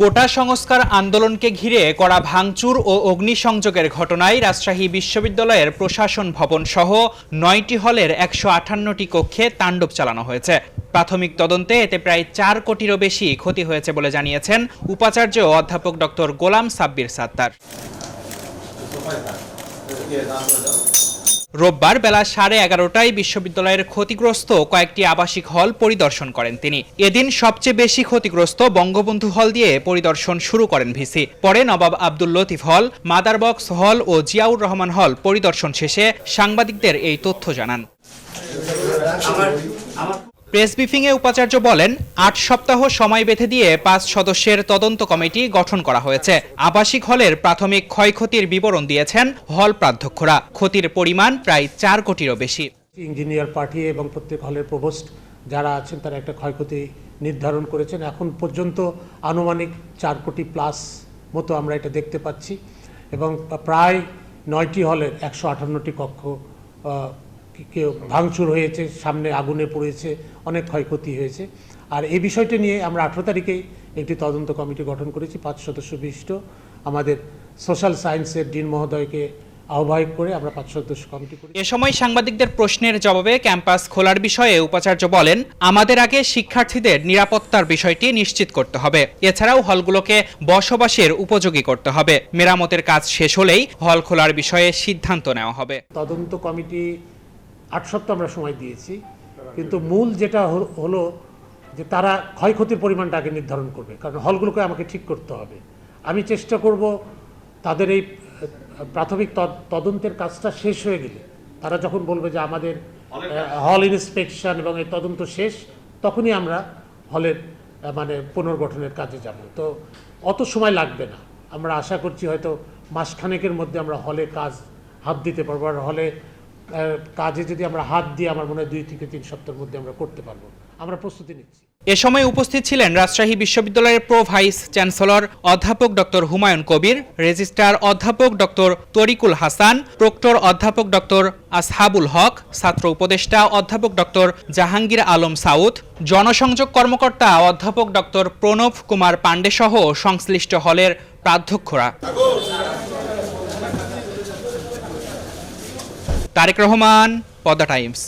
কোটা সংস্কার আন্দোলনকে ঘিরে করা ভাঙচুর ও অগ্নিসংযোগের ঘটনায় রাজশাহী বিশ্ববিদ্যালয়ের প্রশাসন ভবন সহ নয়টি হলের একশো আটান্নটি কক্ষে তাণ্ডব চালানো হয়েছে। প্রাথমিক তদন্তে এতে প্রায় চার কোটিরও বেশি ক্ষতি হয়েছে বলে জানিয়েছেন উপাচার্য অধ্যাপক ডক্টর গোলাম সাব্বির সাত্তার। রোববার বেলা সাড়ে এগারোটায় বিশ্ববিদ্যালয়ের ক্ষতিগ্রস্ত কয়েকটি আবাসিক হল পরিদর্শন করেন তিনি। এদিন সবচেয়ে বেশি ক্ষতিগ্রস্ত বঙ্গবন্ধু হল দিয়ে পরিদর্শন শুরু করেন ভিসি। পরে নবাব আব্দুল লতিফ হল মাদারবক্স হল ও জিয়াউর রহমান হল পরিদর্শন শেষে সাংবাদিকদের এই তথ্য জানান। প্রেস ব্রিফিংয়ে উপাচার্য বলেন, আট সপ্তাহ সময় বেঁধে দিয়ে পাঁচ সদস্যের তদন্ত কমিটি গঠন করা হয়েছে। আবাসিক হলের প্রাথমিক ক্ষয়ক্ষতির বিবরণ দিয়েছেন হল প্রাধ্যক্ষরা। ক্ষতির পরিমাণ প্রায় চার কোটিরও বেশি। ইঞ্জিনিয়ার পাঠিয়ে এবং প্রত্যেক হলের প্রভোস্ট যারা আছেন, তারা একটা ক্ষয়ক্ষতি নির্ধারণ করেছেন। এখন পর্যন্ত আনুমানিক চার কোটি প্লাস মতো আমরা এটা দেখতে পাচ্ছি। এবং প্রায় নয়টি হলের একশো আটান্নটি কক্ষ কেউ ভাঙচুর হয়েছে সামনে আগুনে পড়েছে অনেক ক্ষয়ক্ষতি হয়েছে। আর এই বিষয়টি নিয়ে আমরা আঠেরো তারিখেই একটি তদন্ত কমিটি গঠন করেছি পাঁচ সদস্য বিশিষ্ট। আমাদের সোশ্যাল সায়েন্সের ডিন মহোদয়কে আহ্বায়ক করে আমরা পাঁচ সদস্য কমিটি করি এ সময় সাংবাদিকদের প্রশ্নের জবাবে ক্যাম্পাস খোলার বিষয়ে উপাচার্য বলেন আমাদের আগে শিক্ষার্থীদের নিরাপত্তার বিষয়টি নিশ্চিত করতে হবে। এছাড়াও হলগুলোকে বসবাসের উপযোগী করতে হবে। মেরামতের কাজ শেষ হলেই হল খোলার বিষয়ে সিদ্ধান্ত নেওয়া হবে। তদন্ত কমিটি আট সপ্তাহ আমরা সময় দিয়েছি। কিন্তু মূল যেটা হল- যে তারা ক্ষয়ক্ষতির পরিমাণটা আগে নির্ধারণ করবে। কারণ হলগুলোকে আমাকে ঠিক করতে হবে। আমি চেষ্টা করব তাদের এই প্রাথমিক তদন্তের কাজটা শেষ হয়ে গেলে তারা যখন বলবে যে আমাদের হল ইন্সপেকশন এবং এই তদন্ত শেষ তখনই আমরা হলের মানে পুনর্গঠনের কাজে যাব। তো অত সময় লাগবে না। আমরা আশা করছি হয়তো মাসখানেকের মধ্যে আমরা হলে কাজ হাত দিতে পারব। আর হলে কাজে যদি আমরা হাত দিয়ে আমার মনে হয় দুই থেকে তিন সপ্তাহের মধ্যে আমরা করতে পারব। আমরা প্রস্তুতি নিচ্ছি। এ সময় উপস্থিত ছিলেন রাজশাহী বিশ্ববিদ্যালয়ের প্রো ভাইস চ্যান্সেলর অধ্যাপক ডক্টর হুমায়ুন কবির, রেজিস্ট্রার অধ্যাপক ডক্টর তরিকুল হাসান, প্রক্টর অধ্যাপক ডক্টর আসহাবুল হক, ছাত্র উপদেষ্টা অধ্যাপক ডক্টর জাহাঙ্গীর আলম সাউদ জনসংযোগ কর্মকর্তা অধ্যাপক ডক্টর প্রণব কুমার পাণ্ডে সহ সংশ্লিষ্ট হলের প্রাধ্যক্ষরা। তারেক রহমান পদ্মা টাইমস।